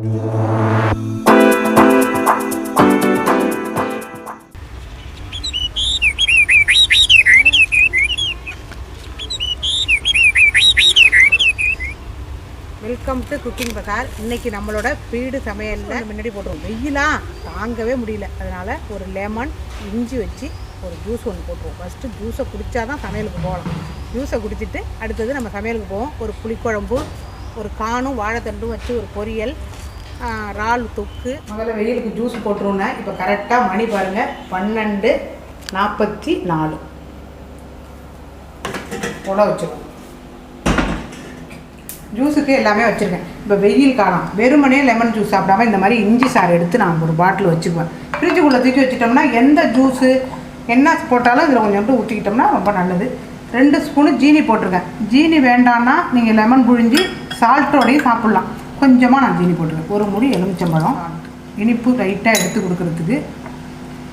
Welcome to cooking பசார் இன்னைக்கு நம்மளோட bead சமையலில் முன்னாடி போட்டுருவோம் வெயிலா தாங்கவே முடியல. அதனால் ஒரு லெமன் இஞ்சி வச்சு ஒரு ஜூஸ் ஒன்று போட்டுருவோம் ஃபஸ்ட்டு ஜூஸை குடித்தா தான் சமையலுக்கு போகலாம். ஜூஸை குடிச்சிட்டு அடுத்தது நம்ம சமையலுக்கு போவோம். ஒரு புளிக்குழம்பு ஒரு காணும் வாழைத்தண்டும் வச்சு ஒரு பொரியல் இறால் தொக்கு. முதல்ல வெயிலுக்கு ஜூஸ் போட்டுருவோன்னே இப்போ கரெக்டாக மணி பாருங்கள் பன்னெண்டு நாற்பத்தி நாலு. உட வச்சுருவோம் ஜூஸுக்கு எல்லாமே வச்சுருக்கேன். இப்போ வெயில் காலம். வெறுமனே லெமன் ஜூஸ் சாப்பிடாம இந்த மாதிரி இஞ்சி சாறு எடுத்து நான் ஒரு பாட்டில் வச்சுக்குவேன். ஃப்ரிட்ஜுக்குள்ளே தூக்கி வச்சுட்டோம்னா எந்த ஜூஸு என்ன போட்டாலும் இதில் கொஞ்சம் கொஞ்சோண்டு ஊற்றிக்கிட்டோம்னா ரொம்ப நல்லது. ரெண்டு ஸ்பூனு ஜீனி போட்டிருக்கேன். ஜீனி வேண்டான்னா நீங்கள் லெமன் புழிஞ்சு சால்ட்டோடையும் சாப்பிட்லாம். கொஞ்சமாக நான் ஜீனி போட்டுருக்கேன் ஒரு முடி எலுமிச்சம்பழம் இனிப்பு லைட்டாக எடுத்து கொடுக்கறதுக்கு.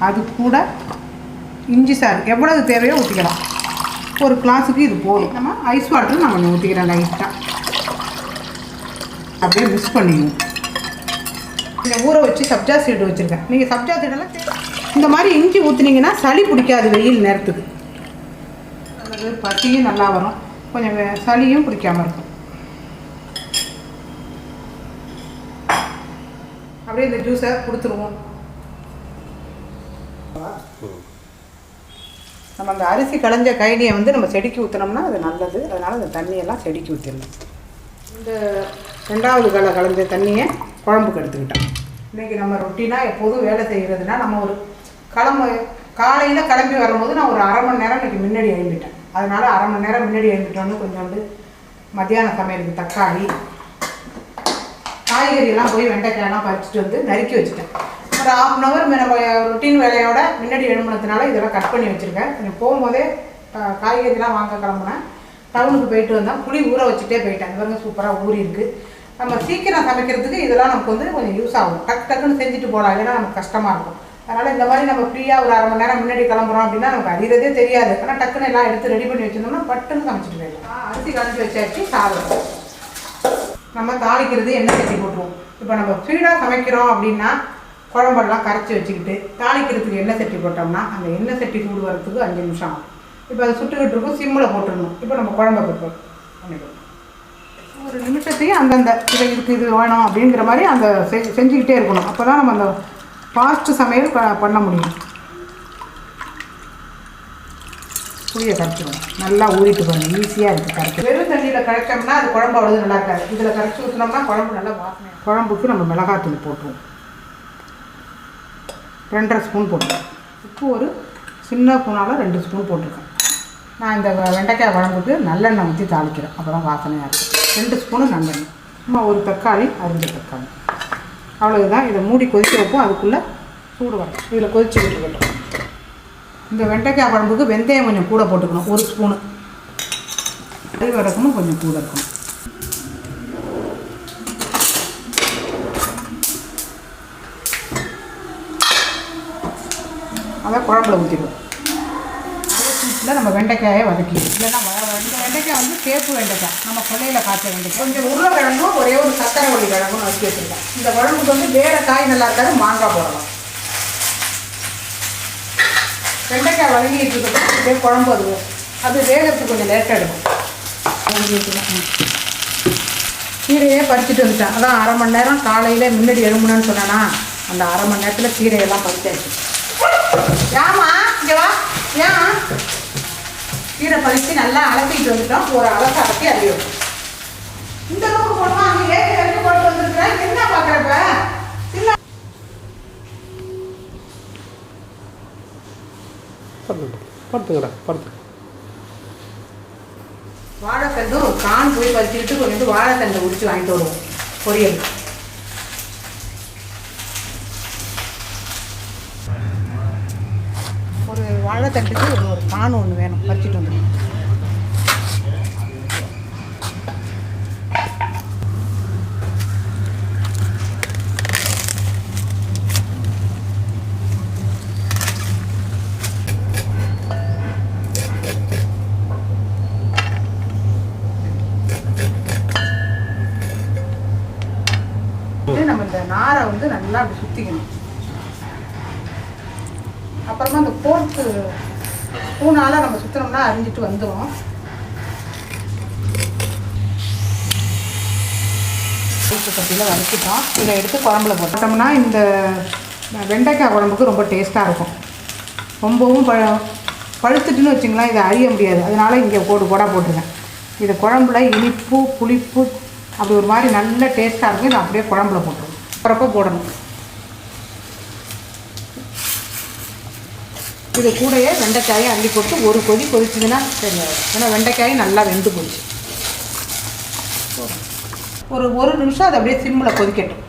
அது கூட இஞ்சி சாறு. எவ்வளவு தேவையோ ஊற்றிக்கலாம் ஒரு கிளாஸுக்கு இது போதும். நம்ம ஐஸ் வாட்டர் நான் கொஞ்சம் ஊற்றிக்கிறேன் லைட்டாக அப்படியே மிக்ஸ் பண்ணிடுவோம். இந்த ஊற வச்சு சப்ஜா சீடு வச்சுருக்கேன். நீங்கள் சப்ஜா சீடெல்லாம் இந்த மாதிரி இஞ்சி ஊற்றுனீங்கன்னா சளி பிடிக்காது வெயில் நேரத்துக்கு. அது பசியும் நல்லா வரும். கொஞ்சம் சளியும் பிடிக்காமல் இருக்கும். அப்படியே இந்த ஜூஸை கொடுத்துருவோம். நம்ம அந்த அரிசி களைஞ்ச கைனியை வந்து நம்ம செடிக்கு ஊற்றினோம்னா அது நல்லது. அதனால் அந்த தண்ணியெல்லாம் செடிக்கு ஊற்றிடணும் இந்த ரெண்டாவது களை கலந்த தண்ணியை குழம்புக்கு எடுத்துக்கிட்டோம். இன்றைக்கி நம்ம ரொட்டினா எப்போதும் வேலை செய்கிறதுனா நம்ம ஒரு கிளம்பு காலையில் கிளம்பி வரும்போது நான் ஒரு அரை மணி நேரம் இன்றைக்கி முன்னாடி எழும்பிட்டேன் அதனால் அரை மணி நேரம் முன்னாடி எழும்பிட்டோன்னு கொஞ்சோண்டு மத்தியான சமையலுக்கு தக்காளி காய்கறியெல்லாம் போய் வெண்டைக்காயெல்லாம் பறிச்சுட்டு வந்து நறுக்கி வச்சுட்டேன். ஒரு ஹாஃப் அன் ஹவர் நம்ம ரொட்டீன் வேலையோட முன்னாடி எழுமணத்தினால இதெல்லாம் கட் பண்ணி வச்சுருக்கேன். கொஞ்சம் போகும்போதே காய்கறிலாம் வாங்க கிளம்புனேன். டவுனுக்கு போயிட்டு வந்தால் புளி ஊற வச்சுட்டே போயிட்டேன். இது பாருங்க சூப்பராக ஊறி இருக்குது நம்ம சீக்கிரம் சமைக்கிறதுக்கு இதெல்லாம் நமக்கு வந்து கொஞ்சம் யூஸ் ஆகும். டக்கு டக்குன்னு செஞ்சுட்டு போகலாம். இல்லைன்னா நமக்கு கஷ்டமாக இருக்கும். அதனால் இந்த மாதிரி நம்ம ஃப்ரீயாக ஒரு அரை மணி நேரம் முன்னாடி கிளம்புறோம் அப்படின்னா நமக்கு அறியறதே தெரியாது. ஆனால் டக்குன்னு எல்லாம் எடுத்து ரெடி பண்ணி வச்சிருந்தோம்னா பட்டுன்னு சமைச்சிட்டு போயிடலாம். அரிசி கலந்து வச்சாச்சு சாதம். நம்ம தாளிக்கிறது எண்ணெய் சட்டி போட்டுருவோம். இப்போ நம்ம ஸ்பீடாக சமைக்கிறோம் அப்படின்னா குழம்பெல்லாம் கரைச்சி வச்சுக்கிட்டு தாளிக்கிறதுக்கு எண்ணெய் சட்டி போட்டோம்னா அந்த எண்ணெய் சட்டி சூடு வரத்துக்கு அஞ்சு நிமிஷம் ஆகும். இப்போ அது சுட்டுக்கிட்டு இருக்கும் சிம்மில் போட்டுடணும். இப்போ நம்ம குழம்ப ப்ரிப்பேர் ஒரு நிமிஷத்தையும் அந்தந்த இதை இதுக்கு இது வேணும் அப்படிங்கிற மாதிரி அந்த செ- செஞ்சுக்கிட்டே இருக்கணும். அப்போ தான் நம்ம அந்த ஃபாஸ்ட்டு சமையல் பண்ண முடியும். புளியை கரைச்சிடும் நல்லா ஊறிட்டு பாருங்கள் ஈஸியாக இருக்குது கரைச்சி வெறும் தண்ணியில் கரைச்சோம்னா அது குழம்பு அவ்வளோ நல்லா இருக்காது. இதில் கரைச்சி ஊற்றினோம்னா குழம்பு நல்லா வாசனை குழம்புக்கு நம்ம மிளகாத்தூள் போட்டுருவோம். ரெண்டரை ஸ்பூன் போட்டுருவோம். உப்பு ஒரு சின்ன ஸ்பூனால் ரெண்டு ஸ்பூன் போட்டிருக்கேன். நான் இந்த வெண்டைக்காய் குழம்புக்கு நல்லெண்ணெய் ஊற்றி தாளிக்கிறேன். அப்போ தான் வாசனையாக இருக்கும். ரெண்டு ஸ்பூனு நல்லெண்ணெய். சும்மா ஒரு தக்காளி அரிஞ்ச தக்காளி. அவ்வளவுதான். இதை மூடி கொதிக்க வைப்போம். அதுக்குள்ளே சூடு வரும் இதில் கொதிச்சு விட்டுக்கிட்டோம் இந்த வெண்டைக்காய் குழம்புக்கு வெந்தயம் கொஞ்சம் கூட போட்டுக்கணும். ஒரு ஸ்பூனு கறி வடக்கமும் கொஞ்சம் கூட இருக்கணும். அதை குழம்புல ஊற்றிடுவோம் நம்ம வெண்டைக்காயை வதக்கிடுவோம். இல்லைன்னா இந்த வெண்டைக்காய் வந்து சேப்பு வெண்டைக்காய். நம்ம கொள்ளையில் காய்ச்ச வெண்டைக்காய். கொஞ்சம் உருளைக்கிழங்கும் ஒரே ஒரு சக்கரை வள்ளி கிழங்கும் வச்சு வச்சுருக்கேன். இந்த குழம்புக்கு வந்து வேறு காய் நல்லா இருக்காது மாங்காய் போடலாம். வெண்டைக்காய் வதங்கிட்டு இருக்கிறது அப்படியே குழம்பு அது அது வேகிறதுக்கு கொஞ்சம் லேட்டாக எடுக்கும். கீரையே பறிச்சுட்டு வந்துட்டேன். அதான் அரை மணி நேரம் காலையில் முன்னாடி எழும்பணும்னு சொன்னேன்னா அந்த அரை மணி நேரத்தில் கீரையெல்லாம் பறிச்சாச்சு. ஏமா இங்கே வா. ஏன் கீரை பறித்து நல்லா அலசிட்டு வந்துட்டோம். ஒரு அலச அலசி அறியும் இந்த அளவுக்கு போடுவோம் அங்கே ஏற்கனவே வரைக்கும் போட்டு வந்துருக்குறேன் என்ன பார்க்குறப்ப படுத்துங்க படுத்துங்கடா படுத்து. வாழைத்தண்டு கான் போய் பறிச்சுக்கிட்டு கொஞ்சம் வாழைத்தண்டை உரிச்சு வாங்கிட்டு வருவோம். பொரியல். ஒரு வாழைத்தண்டுக்கு ஒரு ஒரு கான் ஒன்று வேணும் பறிச்சுட்டு வந்துடும் வந்து நல்லா அப்படி சுற்றிக்கணும் அப்புறமா இந்த போர்க்கு ஸ்பூனால் நம்ம சுற்றினோம்னா அரிஞ்சிட்டு வந்துடும் கட்டியில் வறுத்துட்டோம் இதை எடுத்து குழம்புல போட்டோம்னா இந்த வெண்டைக்காய் குழம்புக்கு ரொம்ப டேஸ்ட்டாக இருக்கும். ரொம்பவும் ப பழுத்துட்டுன்னு வச்சுங்களேன் இதை அறிய முடியாது. அதனால் இங்கே போட்டு போடா போட்டிருக்கேன் இது குழம்புல இனிப்பு புளிப்பு அப்படி ஒரு மாதிரி நல்ல டேஸ்ட்டாக இருக்கும். இதை அப்படியே குழம்புல போட்டுருவோம் அப்புறப்ப போடணும். இது கூடயே வெண்டைக்காயை அள்ளி போட்டு ஒரு கொதி கொதிச்சதுன்னா சரியாயிடும். ஏன்னா வெண்டைக்காய் நல்லா வெந்து போச்சு. ஒரு ஒரு நிமிஷம் அதை அப்படியே சிம்மில் கொதிக்கட்டும்.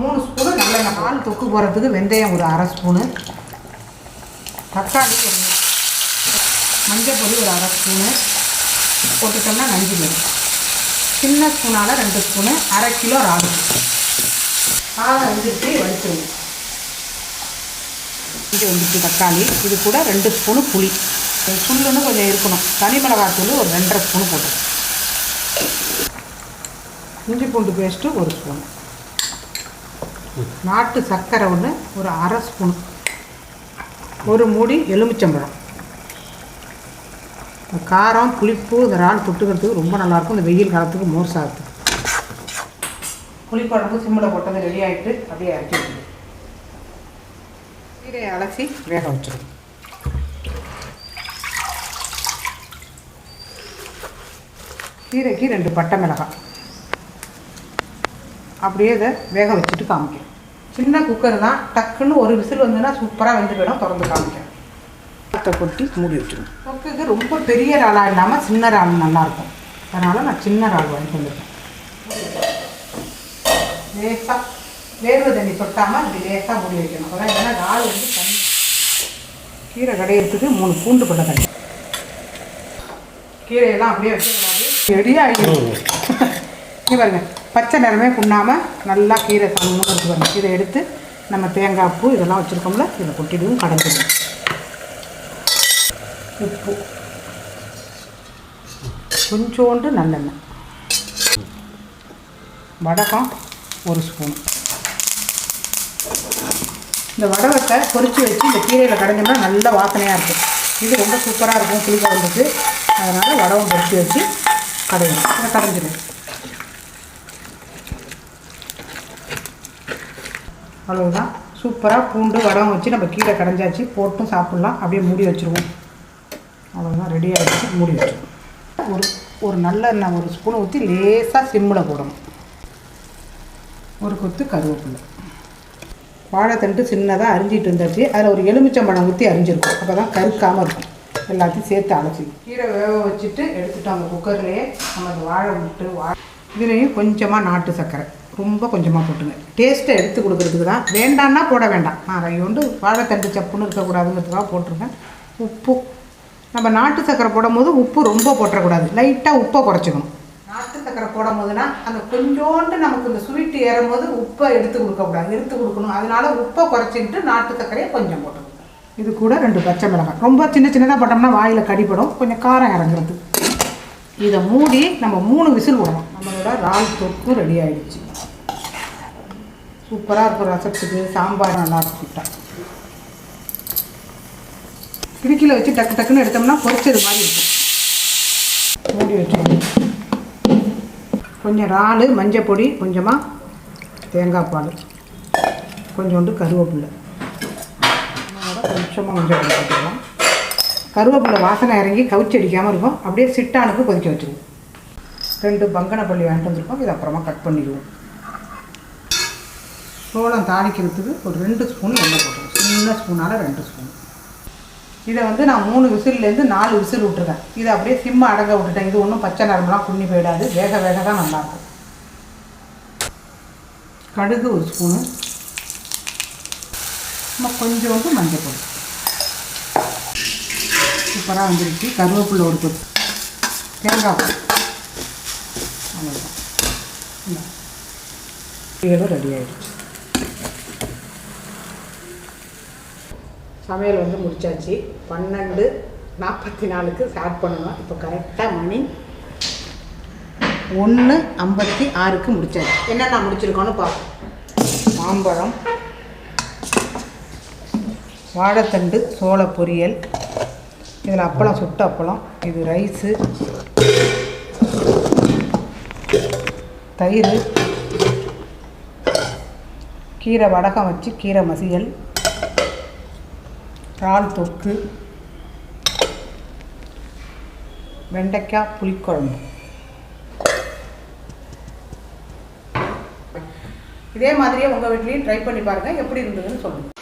மூணு ஸ்பூனு நல்ல பால் தொக்கு போகிறதுக்கு வெந்தயம் ஒரு அரை ஸ்பூனு. தக்காளி ஒரு மஞ்சள் பொடி ஒரு அரை ஸ்பூனு. போட்டுட்டோம்னா நஞ்சு போயிடும் சின்ன ஸ்பூனால் ரெண்டு ஸ்பூனு அரை கிலோ ராகு. சாதம் வந்துட்டு வடிச்சிருங்க இஞ்சி வந்துட்டு தக்காளி இது கூட ரெண்டு ஸ்பூனு புளி. புல்லுன்னு கொஞ்சம் இருக்கணும். தனி மிளகாத்தூள் ஒரு ரெண்டரை ஸ்பூனு போட்டு இஞ்சி பூண்டு பேஸ்ட்டு ஒரு ஸ்பூன். நாட்டு சர்க்கரை ஒன்று ஒரு அரை ஸ்பூன். ஒரு மூடி எலுமிச்சம்பழம். காரம் புளிப்பு இந்த இறால் தொட்டுக்கிறதுக்கு ரொம்ப நல்லாயிருக்கும். இந்த வெயில் காலத்துக்கு மோர் சாதத்துக்கு. புளிக்குழம்பு சிம்மில் போட்டது ரெடி ஆகிட்டு அப்படியே இறக்கி வைக்கணும் கீரையை அலசி வேக வச்சிடும் கீரைக்கு ரெண்டு பட்டை மிளகாய். அப்படியே இதை வேக வச்சுட்டு காமிக்கிறேன். சின்ன குக்கர் தான் டக்குன்னு ஒரு விசில் வந்துன்னா சூப்பராக வெந்து போயிடும் திறந்து காமிக்கிறேன். பழத்தை கொட்டி மூடி வச்சிடும் தொக்குக்கு ரொம்ப பெரிய இறாலாக இல்லாமல் சின்ன இறால் நல்லாயிருக்கும் அதனால் நான் சின்ன இறால் வாங்கி வந்துருக்கேன் லேசாக வேர்வை தண்ணி சொட்டாமல் இப்படி லேசாக மூடி வைக்கணும். அதான் ஏன்னா இறால் வந்து தண்ணி கீரை கடையிறதுக்கு மூணு பூண்டு பட்ட தண்ணி. கீரையெல்லாம் அப்படியே வச்சுக்கூடாது ரெடியாக ஆகிடும் இங்கே பாருங்க பச்சை நிறமே புண்ணாமல் நல்லா கீரை சமமாக இருக்கு பாருங்க. இதை எடுத்து நம்ம தேங்காய் பூ இதெல்லாம் வச்சுருக்கோம்ல இதை கொட்டிடுவோம் கடைஞ்சிடுவோம் உப்பு. கொஞ்சோண்டு நல்லெண்ணெய். வடகம் ஒரு ஸ்பூன் இந்த வடகத்தை பொறிச்சு வச்சு இந்த கீரையில் கடைஞ்சோம்னா நல்ல வாசனையாக இருக்கும். இது ரொம்ப சூப்பராக இருக்கும் புளிக்குழம்புக்கு அதனால் வடகம் பொறிச்சு வச்சு கடையணும். இதை கடைஞ்சிடும் அவ்வளவுதான். சூப்பராக பூண்டு வடகம் வச்சு நம்ம கீரை கடைஞ்சாச்சு. போட்டும் சாப்பிட்லாம். அப்படியே மூடி வச்சுருவோம். ரெடி ஆகிடுச்சு மூடி வச்சிடும் ஒரு ஒரு நல்லெண்ணெய் ஒரு ஸ்பூன் ஊற்றி லேசாக சிம்மில் போடணும். ஒரு கொத்து கருவேப்பிலை. வாழைத்தண்டு சின்னதாக அரிஞ்சிட்டு இருந்தாச்சு. அதில் ஒரு எலுமிச்சம்பழம் ஊற்றி அரிஞ்சிருக்கும். அப்போ தான் கருக்காமல் இருக்கும். எல்லாத்தையும் சேர்த்து அழைச்சி கீரை வேக வச்சுட்டு எடுத்துட்டோம் அந்த குக்கர்லேயே நம்ம அந்த வாழை விட்டு வாழை இதுலேயும் கொஞ்சமாக நாட்டு சர்க்கரை. ரொம்ப கொஞ்சமாக போட்டுங்க. டேஸ்ட்டை எடுத்து கொடுக்குறதுக்கு தான். வேண்டான்னா போட வேண்டாம். நான் ரையோண்டு வாழைத்தண்டு சப்புன்னு இருக்கக்கூடாதுங்கிறதுக்காக போட்டிருக்கேன். உப்பு நம்ம நாட்டு சக்கரை போடும்போது உப்பு ரொம்ப போட்டுறக்கூடாது. லைட்டாக உப்பை குறைச்சிக்கணும். நாட்டு சக்கரை போடும் போதுனா அந்த கொஞ்சோண்டு நமக்கு இந்த ஸ்வீட்டு ஏறும் போது உப்பை எடுத்து கொடுக்கக்கூடாது. எடுத்து கொடுக்கணும். அதனால உப்பை குறைச்சிக்கிட்டு நாட்டு சர்க்கரையை கொஞ்சம் போட்டுக்கணும். இது கூட ரெண்டு பச்சை மிளகாய். ரொம்ப சின்ன சின்னதாக போட்டோம்னா வாயில் கடிப்படும் கொஞ்சம் காரம் இறங்குறது. இதை மூடி நம்ம மூணு விசில் விடணும் நம்மளோட ரால் தொக்கும் ரெடி ஆகிடுச்சு சூப்பராக இருக்கும் ரசத்துக்கு. சாம்பார் நல்லா இருக்கும் கிடுக்கியில் வச்சு டக்கு டக்குன்னு எடுத்தோம்னா பொரிச்சது மாதிரி இருக்கும் மூடி வச்சுக்கணும். கொஞ்சம் இறால் மஞ்சள் பொடி கொஞ்சமாக தேங்காய் பால். கொஞ்சோண்டு கருவேப்பில்லை கொஞ்சமாக மஞ்சள் பொடி போட்டுக்கலாம். கருவேப்பிலை வாசனை இறங்கி கவுச்சி அடிக்காமல் இருக்கும். அப்படியே சிட்டானுக்கு கொதிக்க வச்சுருவோம். ரெண்டு பங்கனப்பள்ளி வாங்கிட்டு வந்திருக்கோம். இதை அப்புறமா கட் பண்ணிடுவோம். சோளம் தாளிக்கிறதுக்கு ஒரு ரெண்டு ஸ்பூன் எண்ணெய் போட்டுருவோம் சின்ன ஸ்பூனால் ரெண்டு ஸ்பூன். இதை வந்து நான் மூணு விசில்லேருந்து நாலு விசில் விட்டுருக்கேன் இதை அப்படியே சிம்ம அடங்க விட்டுட்டேன். இது ஒன்றும் பச்சை நரம்புலாம் குன்னி போயிடாது. வேக வேக தான் நல்லாயிருக்கும் கடுகு ஒரு ஸ்பூனு. நம்ம கொஞ்சோண்டு மஞ்சள் பொடி. சூப்பராக வந்துருச்சு. கருவேப்பிள்ளை ஒரு கொத்து. தேங்காய் அவ்வளோதான் ரெடி ஆகிடுச்சு சமையல் வந்து முடிச்சாச்சு. பன்னெண்டு நாற்பத்தி நாலுக்கு ஸ்டார்ட் பண்ணணும். இப்போ கரெக்டாக மணி ஒன்று ஐம்பத்தி ஆறுக்கு முடிச்சாச்சு. என்னென்ன முடிச்சிருக்கோன்னு பார்ப்போம். மாம்பழம் வாழைத்தண்டு சோள பொரியல் இதில் அப்பளம் சுட்ட அப்பளம் இது ரைஸு தயிர் கீரை வடகம் வச்சு கீரை மசியல் இறால் தொக்கு வெண்டைக்காய் புளிக்குழம்பு. இதே மாதிரியே உங்கள் வீட்லேயும் ட்ரை பண்ணி பாருங்கள் எப்படி இருந்ததுன்னு சொல்லுங்கள்